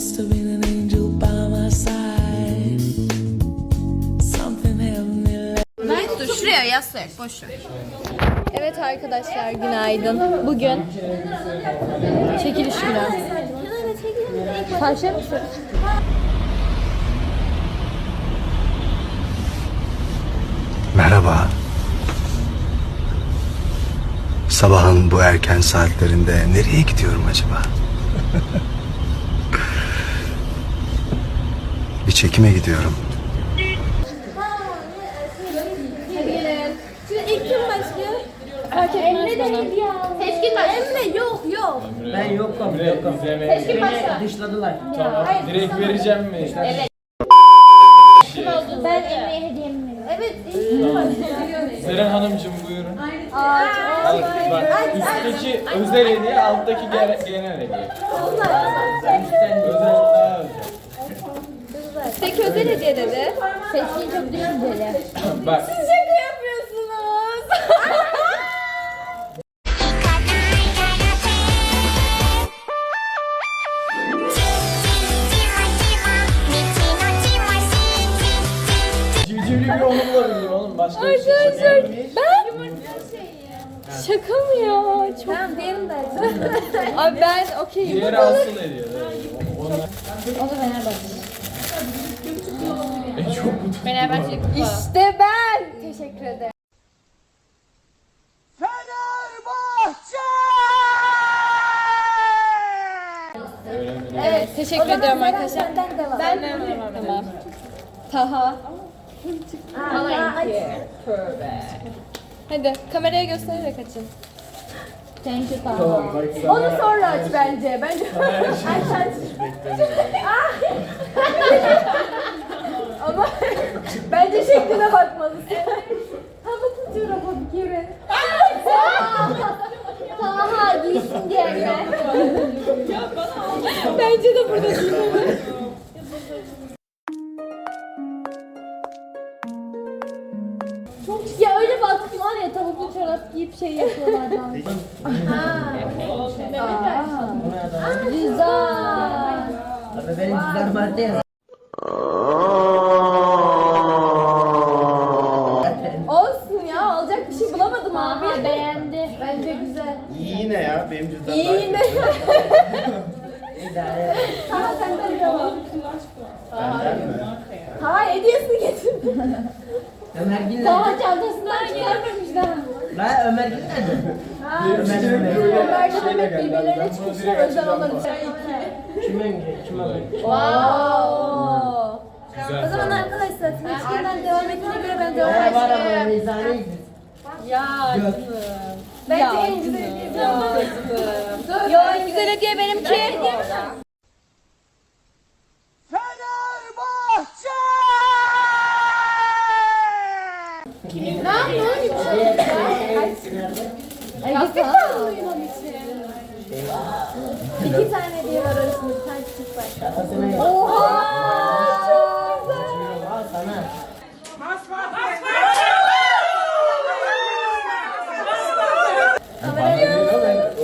must have been an angel by my side. Something heavenly Dur şuraya yasla boş ver. Evet arkadaşlar günaydın. Bugün çekiliş günü. Karşı mısın? Merhaba. Sabahın bu erken saatlerinde nereye gidiyorum acaba? Bir çekime gidiyorum. Fark etmez bana. Seçkin başlıyor. Emre yok yok. Ben yokum, yokum. Seçkin başla. Dışladılar. Direkt vereceğim mi? Evet. Ben Emre'ye hediyemi veriyorum. Evet. Seren Hanımcığım buyurun. Al, bak üstteki özel hediye, alttaki gene- genel hediye. Özel. Tek özel hediye dedi. Seçkin çok düşünceli. Bak Şaka yapıyorsunuz. civcivli bir onu bulabildim oğlum. Başka bir şey Arkadaşlar çekmedim. ben Şaka mı ya? Çok tamam diyelim de. Abi ben okeyim. Diğeri asıl hediye. Onlar O da Fenerbahçe. En çok mutlu. Fenerbahçe kupa. İşte ben. Teşekkür ederim. Evet, teşekkür ederim arkadaşlar. Ben de Tamam. Taha. Hadi kameraya göstererek açın. Thank you Taha. Onu sonra aç bence. Bence aç aç. Ah! Ama bence bakmalısın. Hava tutuyor bu gibi. Taha giysin diğerine. Bence de burada durmalı. Ya öyle baktım var ya tavuklu çorap giyip şey yapıyorlar dans. Güzel. Abi benim cüzdanım vardı ya. Olsun ya alacak bir şey bulamadım abi. beğendi. Bence güzel. Yine ya benim cüzdanım. İyi yine. İdare et. Taha senden devam. Benden mi? Taha hediyesini getir. Ömer Gül Taha nerede? çantasından çıkarmamış daha. La Ömer Gül nerede? Ömer Gül nerede? Ömer de Şeyle demek birbirlerine Ben çıkmışlar özel onlar için. Kim önce? Kim alır? Wow. Güzel. O zaman arkadaşlar seçkinden devam ettiğine göre ben devam Ee, var ama edeceğim. rezalet. Bence en güzel hediye Yo en güzel hediye benimki. Ne yapıyorsun? Yastık mı için? İki tane hediye var arasında bir tane küçük var. Oha!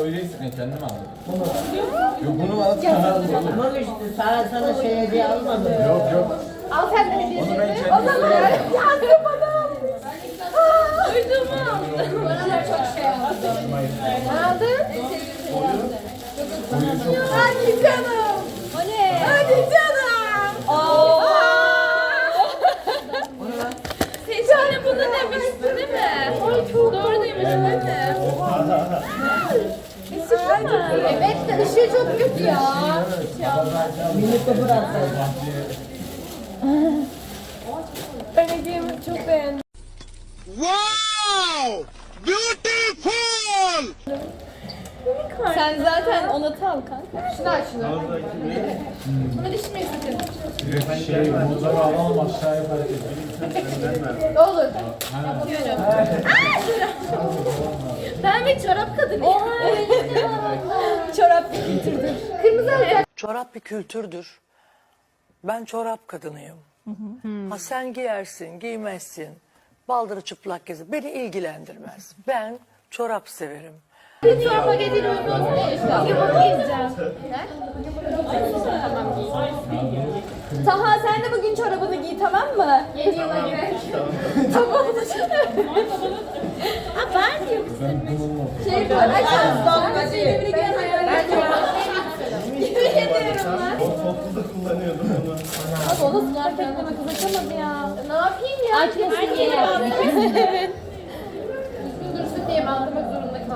Öyleyse ben kendim aldım. Yok bunu alıp sana aldım. Tamam işte sana sana şey hediye almadım. Yok yok. Al sen de hediyeni. Onu ben kendim O zaman yazdım bana. Duydun mu? Bana çok şey aldı. Ne aldın? Hadi canım. O ne? Hadi canım. Evet de ışığı çok kötü ya. Minik de bırak. Ben hediyemi çok beğendim. Wow! Beautiful! Sen zaten onu tam kanka. Şunu aç şunu. Bunu düşmeyin sakın. Direkt şey, mozağı alalım aşağıya fark. Ne olur. Yapıyorum. Ben bir çorap kadınıyım. Oha Çorap bir kültürdür. Kırmızı alacak. Çorap bir kültürdür. Ben çorap kadınıyım. Ha sen giyersin, giymezsin. Baldırı çıplak gezir. Beni ilgilendirmez. Ben çorap severim. Çorap paketiyle uygun bunu giyeceğim. Taha sen de bugün çorabını giy tamam mı? Yeni yıla girer. tamam. Ha ben diyorum. Şey koy. Ay sen giyen hayal Yemin ediyorum lan. Topluluk kullanıyordum onu. Abi o nasıl gerçekten kız açamadı ya. Ne yapayım ya? Yeni yaptım. Evet.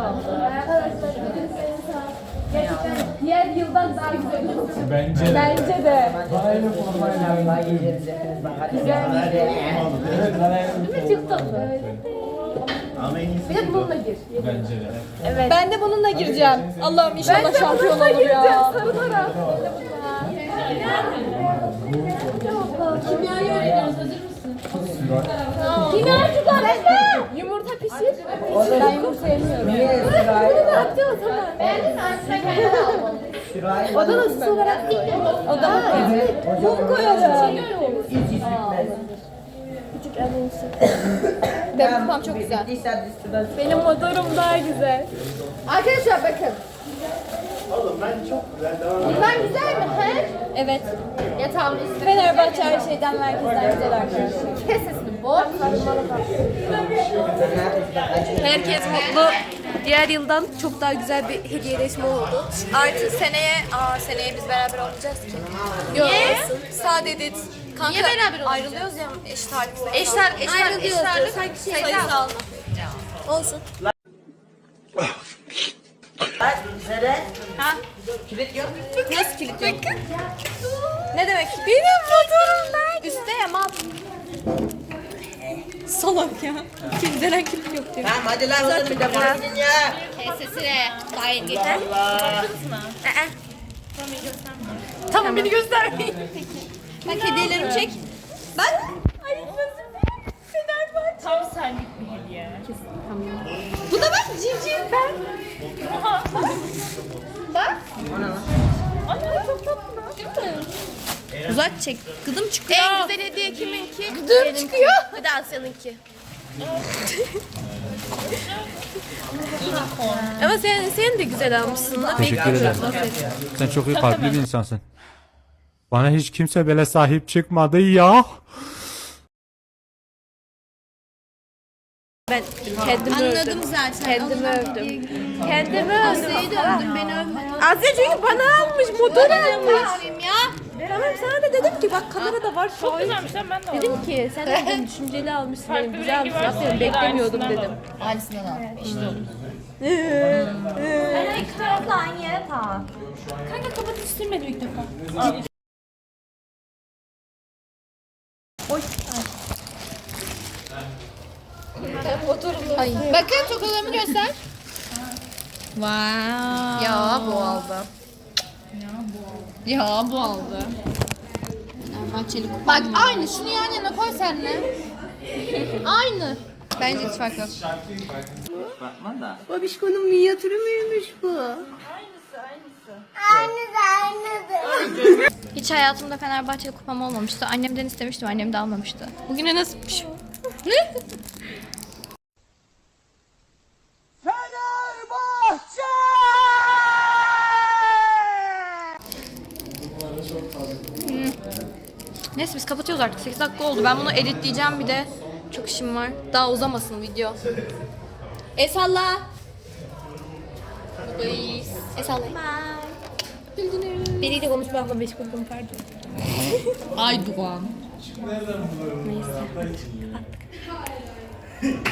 Dursun diye aldırmak zorunda kaldım. Arkadaşlar Gerçekten diğer yıldan daha güzel oldu. Bence Bence de. Aynı formayla Vallahi yiyeceğiz hepimiz bak hadi. Evet bana en Çok tatlı. Bir de bununla gir. Bence de. Evet. Ben de bununla gireceğim. Allah'ım inşallah şampiyon olur ya. Sarılarak. Kimyayı öğreniyoruz. Hazır mısın? Kimya çıkarttı. Yumurta pişir. Ben yumurta yemiyorum. Niye sırayı? Yapacağız o zaman? Ben de saçma kendine almadım. Sırayı O da nasıl olarak değil mi? O da mı? Mum koyalım. hiç bitmez. Küçük annesi. Benim kupam çok güzel. Benim motorum daha güzel. Arkadaşlar bakın. Oğlum ben çok güzel devam Bunlar güzel mi? He? Evet. Yatağım üstü. Fenerbahçe her şeyden merkezden güzel arkadaşlar. Kes sesini. Bol. Herkes mutlu. Diğer yıldan çok daha güzel bir hediyeleşme oldu. Artı seneye, aa seneye biz beraber olmayacağız ki. Yok. Niye? Sadece Kanka, Niye beraber Ayrılıyoruz ya eşit ağırlıkta. Eşler, eşler, eşit ağırlık sayısı alma. Olsun. Bak Sere. Ha? Kilit yok. Nasıl kilit yok? Ne demek? Benim motorum nerede? Üstte ya mal. Salak ya. Kimden kilit yok diyor. Tamam hadi lan oğlum bir de bana gidin ya. Sesine gayet yeter. Ee. Tamam beni göstermeyin. Bak hediyelerimi çek. Bak. Ay nasıl bir Fenerbahçe. Tam senlik bir hediye. Tamam. Bu da bak civciv ben. bak. Ana çok tatlı. Değil mi? Uzat çek. Gıdım çıkıyor. En güzel hediye kiminki? Gıdım çıkıyor. Hadi Asya'nınki. Ama sen sen de güzel almışsın. Teşekkür ederim. Sen çok iyi kalpli bir insansın. Bana hiç kimse böyle sahip çıkmadı ya. Ben kendimi Anladım zaten. Kendimi övdüm. Kendimi Asya'yı da övdüm beni övmedin. Asya çünkü bana almış, motor almış. Ya. Tamam sana da dedim ki bak kamerada var şu Çok güzelmiş ben de Dedim ki sen de dedim, düşünceli almışsın dedim. Güzel almışsın. Aferin beklemiyordum dedim. Aynısından al. Ben iki tarafla aynı yere tak. Kanka kapatıp silmedim ilk defa. Bakın tokalarımı göster. Wow. Ya bu aldı. Ya bu aldı. Bak aynı şunu yan yana koy senle. aynı. Bence hiç fark yok. Babişko'nun minyatürü müymüş bu? Hiç hayatımda Fenerbahçe kupam olmamıştı. Annemden istemiştim, annem de almamıştı. Bugüne nasipmiş. Neyse biz kapatıyoruz artık. 8 dakika oldu. Ben bunu editleyeceğim bir de. Çok işim var. Daha uzamasın video. E salla. Buradayız. E salla. Biriyle konuşmakla meşguldüm pardon. Ay Doğan. There